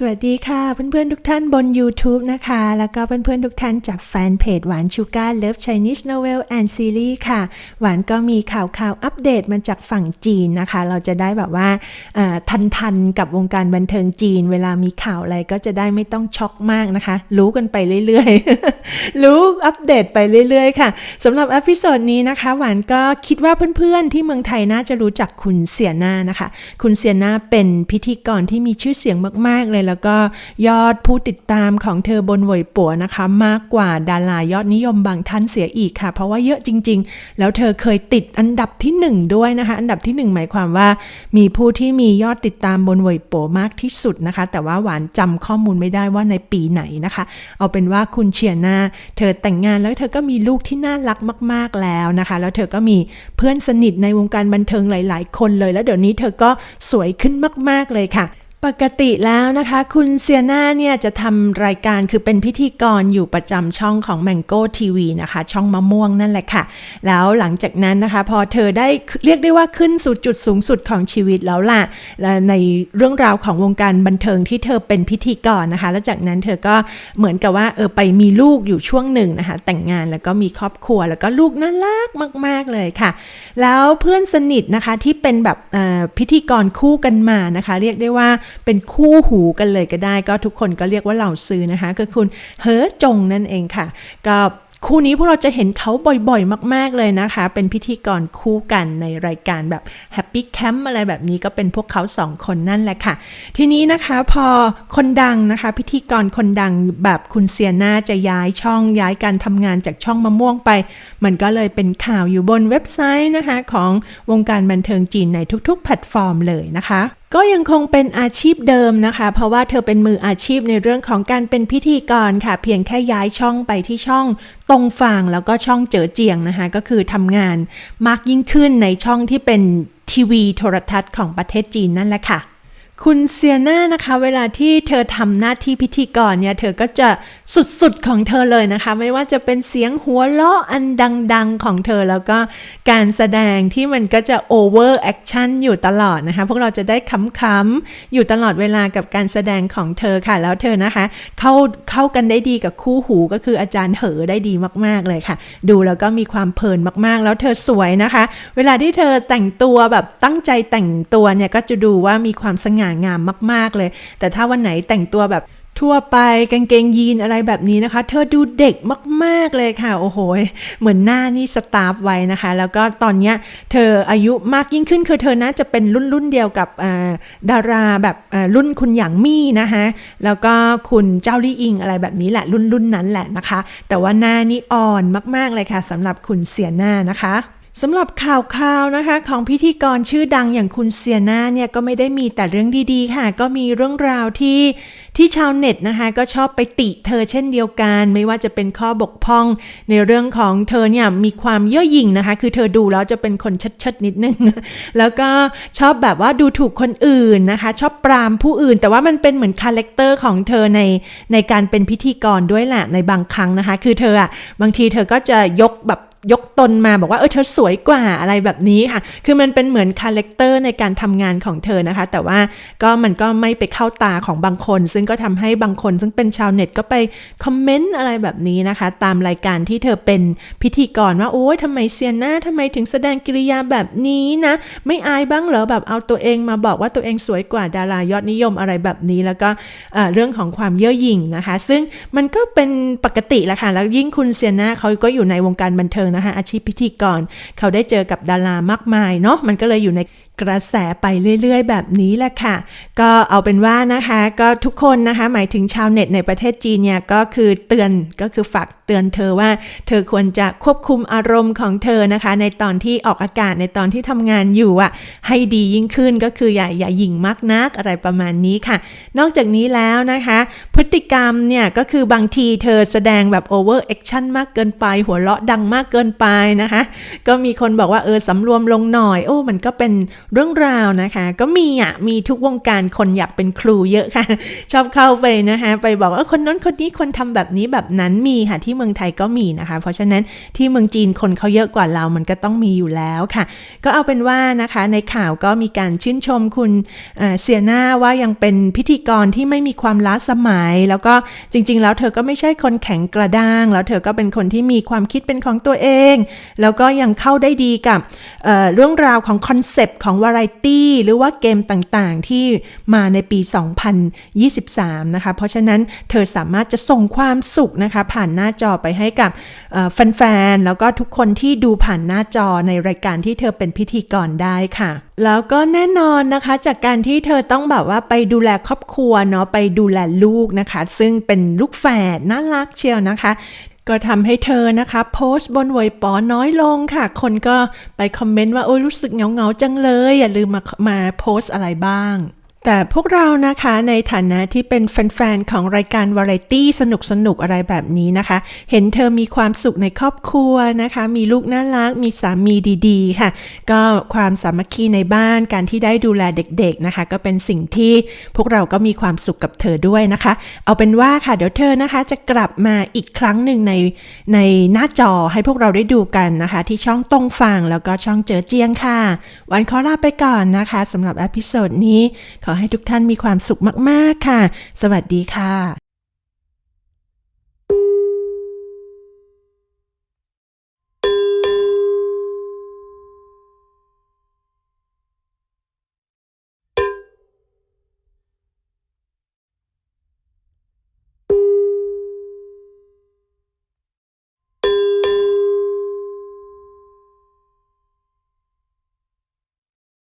สวัสดีค่ะเพื่อนๆทุกท่านบน YouTube นะคะ แล้วก็เพื่อนๆทุกท่านจากแฟนเพจหวานชูการเลิฟ Chinese Novel and Series ค่ะ หวานก็มีข่าวข่าวอัปเดตมาจากฝั่งจีนนะคะ เราจะได้แบบว่าทันทันกับวงการบันเทิงจีน เวลามีข่าวอะไรก็จะได้ไม่ต้องช็อกมากนะคะ รู้กันไปเรื่อยๆ รู้อัปเดตไปเรื่อยๆ ค่ะสำหรับอพิโซดนี้นะคะ หวานก็คิดว่าเพื่อนๆที่เมืองไทยน่าจะรู้จักคุณเสียนานะคะ คุณเสียนาเป็นพิธีกรที่มีชื่อเสียงมากๆเลยแล้วก็ยอดผู้ติดตามของเธอบนหวยปัวนะคะ มากกว่าดารายอดนิยมบางท่านเสียอีกค่ะ เพราะว่าเยอะจริง ๆ แล้วเธอเคยติดอันดับที่หนึ่งด้วยนะคะ อันดับที่หนึ่งหมายความว่า มีผู้ที่มียอดติดตามบนหวยปัวมากที่สุดนะคะ แต่ว่าหวานจำข้อมูลไม่ได้ว่าในปีไหนนะคะ เอาเป็นว่าคุณเชียนาเธอแต่งงานแล้วเธอก็มีลูกที่น่ารักมาก ๆแล้วนะคะ แล้วเธอก็มีเพื่อนสนิทในวงการบันเทิงหลาย ๆ คนเลย แล้วเดี๋ยวนี้เธอก็สวยขึ้นมาก ๆ เลยค่ะ ปกติแล้วนะคะ คุณเซียนาเนี่ยจะทำรายการคือเป็นพิธีกรอยู่ประจำช่องของ Mango TV นะคะ ช่องมะม่วงนั่นแหละค่ะ แล้วหลังจากนั้นนะคะ พอเธอได้เรียกได้ว่าขึ้นสู่จุดสูงสุดของชีวิตแล้วล่ะ และในเรื่องราวของวงการบันเทิงที่เธอเป็นพิธีกรนะคะ แล้วจากนั้นเธอก็เหมือนกับว่าเออไปมีลูกอยู่ช่วงหนึ่งนะคะ แต่งงานแล้วก็มีครอบครัวแล้วก็ลูกน่ารักมาก ๆเลยค่ะ แล้วเพื่อนสนิทนะคะที่เป็นแบบพิธีกรคู่กันมานะคะ เรียกได้ว่าเป็นคู่หูกันเลยก็ได้ ก็ทุกคนก็เรียกว่าเหล่าซื้อนะคะก็คุณเฮอจงนั่นเองค่ะก็คู่นี้พวกเราจะเห็นเขาบ่อยๆ มาก ๆ เลยนะคะ เป็นพิธีกรคู่กันในรายการแบบ Happy Camp อะไรแบบนี้ก็เป็นพวกเขาสองคนนั่นแหละค่ะ ทีนี้นะคะพอคนดังนะคะ พิธีกรคนดังแบบคุณเซียนาจะย้ายช่องย้ายการทำงานจากช่องมะม่วงไป มันก็เลยเป็นข่าวอยู่บนเว็บไซต์นะคะ ของวงการบันเทิงจีนในทุกๆ แพลตฟอร์มเลยนะคะ ก็ยังคงเป็นอาชีพเดิมนะคะ เพราะว่าเธอเป็นมืออาชีพในเรื่องของการเป็นพิธีกรค่ะ เพียงแค่ย้ายช่องไปที่ช่องตรงฝั่งแล้วก็ช่องเจอเจียงนะคะ ก็คือทำงานมากยิ่งขึ้นในช่องที่เป็นทีวีโทรทัศน์ของประเทศจีนนั่นแหละค่ะ คุณเซียนานะคะ เวลาที่เธอทำหน้าที่พิธีกรเนี่ย เธอก็จะสุดๆของเธอเลยนะคะ ไม่ว่าจะเป็นเสียงหัวเราะอันดังๆของเธอแล้วก็การแสดงที่มันก็จะโอเวอร์แอคชั่นอยู่ตลอดนะคะ พวกเราจะได้ขำๆอยู่ตลอดเวลากับการแสดงของเธอค่ะ แล้วเธอนะคะ เข้าเข้ากันได้ดีกับคู่หูก็คืออาจารย์เหอได้ดีมากๆเลยค่ะ ดูแล้วก็มีความเพลินมากๆ แล้วเธอสวยนะคะ เวลาที่เธอแต่งตัวแบบตั้งใจแต่งตัวเนี่ยก็จะดูว่ามีความสง่างามมาก ๆ เลย แต่ถ้าวันไหนแต่งตัวแบบทั่วไปกางเกงยีนอะไรแบบนี้นะคะ เธอดูเด็กมากๆเลยค่ะ โอ้โห เหมือนหน้านี่สตาร์ฟไว้นะคะ แล้วก็ตอนเนี้ยเธออายุมากยิ่งขึ้นคือเธอน่าจะเป็นรุ่นรุ่นเดียวกับดาราแบบรุ่นคุณหยางมี่นะคะแล้วก็คุณเจ้าลี่อิงอะไรแบบนี้แหละรุ่นรุ่นนั้นแหละนะคะ แต่ว่าหน้านี่อ่อนมากๆเลยค่ะสำหรับคุณเสียหน้านะคะ สำหรับข่าวข่าวนะคะของพิธีกรชื่อดังอย่างคุณเซียนาเนี่ยก็ไม่ได้มีแต่เรื่องดีๆค่ะ ก็มีเรื่องราวที่ ที่ชาวเน็ตนะคะก็ชอบไปติเธอเช่นเดียวกัน ไม่ว่าจะเป็นข้อบกพร่อง ในเรื่องของเธอเนี่ยมีความเย่อหยิ่งนะคะ คือเธอดูแล้วจะเป็นคนชัดๆนิดนึง แล้วก็ชอบแบบว่าดูถูกคนอื่นนะคะ ชอบปรามผู้อื่น แต่ว่ามันเป็นเหมือนคาแรคเตอร์ของเธอในในการเป็นพิธีกรด้วยแหละในบางครั้งนะคะ คือเธออะบางทีเธอก็จะยกแบบยกตนมาบอกว่าเออเธอสวยกว่าอะไรแบบนี้ค่ะ คือมันเป็นเหมือนคาแรคเตอร์ในการทำงานของเธอนะคะ แต่ว่าก็มันก็ไม่ไปเข้าตาของบางคน ซึ่งก็ทำให้บางคนซึ่งเป็นชาวเน็ตก็ไปคอมเมนต์อะไรแบบนี้นะคะ ตามรายการที่เธอเป็นพิธีกรว่า โอ้ยทำไมเซียนาทำไมถึงแสดงกิริยาแบบนี้นะ ไม่อายบ้างเหรอแบบเอาตัวเองมาบอกว่าตัวเองสวยกว่าดารายอดนิยมอะไรแบบนี้ แล้วก็เรื่องของความเย่อหยิ่งนะคะ ซึ่งมันก็เป็นปกติแหละค่ะแล้วยิ่งคุณเซียนาเขาก็อยู่ในวงการบันเทิงนะคะ อาชีพพิธีกรเขาได้เจอกับดารามากมายเนาะมันก็เลยอยู่ใน กระแสไปเรื่อยๆ แบบนี้แหละค่ะ ก็เอาเป็นว่านะคะก็ทุกคนนะคะหมายถึงชาวเน็ตในประเทศจีนเนี่ยก็คือเตือนก็คือฝากเตือนเธอว่าเธอควรจะควบคุมอารมณ์ของเธอนะคะ ในตอนที่ออกอากาศในตอนที่ทำงานอยู่อะให้ดียิ่งขึ้นก็คืออย่าอย่าหยิ่งมากนักอะไรประมาณนี้ค่ะ นอกจากนี้แล้วนะคะ พฤติกรรมเนี่ยก็คือบางทีเธอแสดงแบบโอเวอร์แอคชั่นมากเกินไป หัวเราะดังมากเกินไปนะคะ ก็มีคนบอกว่าเออสำรวมลงหน่อย โอ้มันก็เป็นเรื่องราวนะคะ ก็มีอะมีทุกวงการคนอยากเป็นครูเยอะค่ะ ชอบเข้าไปนะคะไปบอกว่าคนน้นคนนี้คนทำแบบนี้แบบนั้นมีค่ะที่เมืองไทยก็มีนะคะ เพราะฉะนั้นที่เมืองจีนคนเขาเยอะกว่าเรามันก็ต้องมีอยู่แล้วค่ะ ก็เอาเป็นว่านะคะในข่าวก็มีการชื่นชมคุณเอ่อเซียนาว่ายังเป็นพิธีกรที่ไม่มีความล้าสมัย แล้วก็จริง ๆ แล้วเธอก็ไม่ใช่คนแข็งกระด้าง แล้วเธอก็เป็นคนที่มีความคิดเป็นของตัวเอง แล้วก็ยังเข้าได้ดีกับเเรื่องราวของคอนเซปต์ของวาไรตี้หรือว่าเกมต่างๆ ที่มาในปี 2023 นะคะ เพราะฉะนั้นเธอสามารถจะส่งความสุขนะคะ ผ่านหน้าจอไปให้กับแฟนๆ แล้วก็ทุกคนที่ดูผ่านหน้าจอในรายการที่เธอเป็นพิธีกรได้ค่ะ แล้วก็แน่นอนนะคะจากการที่เธอต้องแบบว่าไปดูแลครอบครัวเนาะไปดูแลลูกนะคะ ซึ่งเป็นลูกแฝดน่ารักเชียวนะคะ ก็ทำให้เธอนะคะโพสต์บนเวยปอน้อยลงค่ะ คนก็ไปคอมเมนต์ว่าโอ้ยรู้สึกเหงาๆจังเลย อย่าลืมมามาโพสต์อะไรบ้าง แต่พวกเรานะคะในฐานะที่เป็นแฟนๆของรายการวาไรตี้สนุกๆอะไรแบบนี้นะคะ เห็นเธอมีความสุขในครอบครัวนะคะ มีลูกน่ารัก มีสามีดีๆ ค่ะ ก็ความสามัคคีในบ้านการที่ได้ดูแลเด็กๆนะคะ ก็เป็นสิ่งที่พวกเราก็มีความสุขกับเธอด้วยนะคะ เอาเป็นว่าค่ะเดี๋ยวเธอนะคะจะกลับมาอีกครั้งหนึ่งในในหน้าจอให้พวกเราได้ดูกันนะคะ ที่ช่องตรงฟังแล้วก็ช่องเจอเจียงค่ะ วันขอลาไปก่อนนะคะสำหรับอพิโซดนี้ขอให้ทุกท่านมีความสุขมาก ๆ ค่ะ สวัสดีค่ะ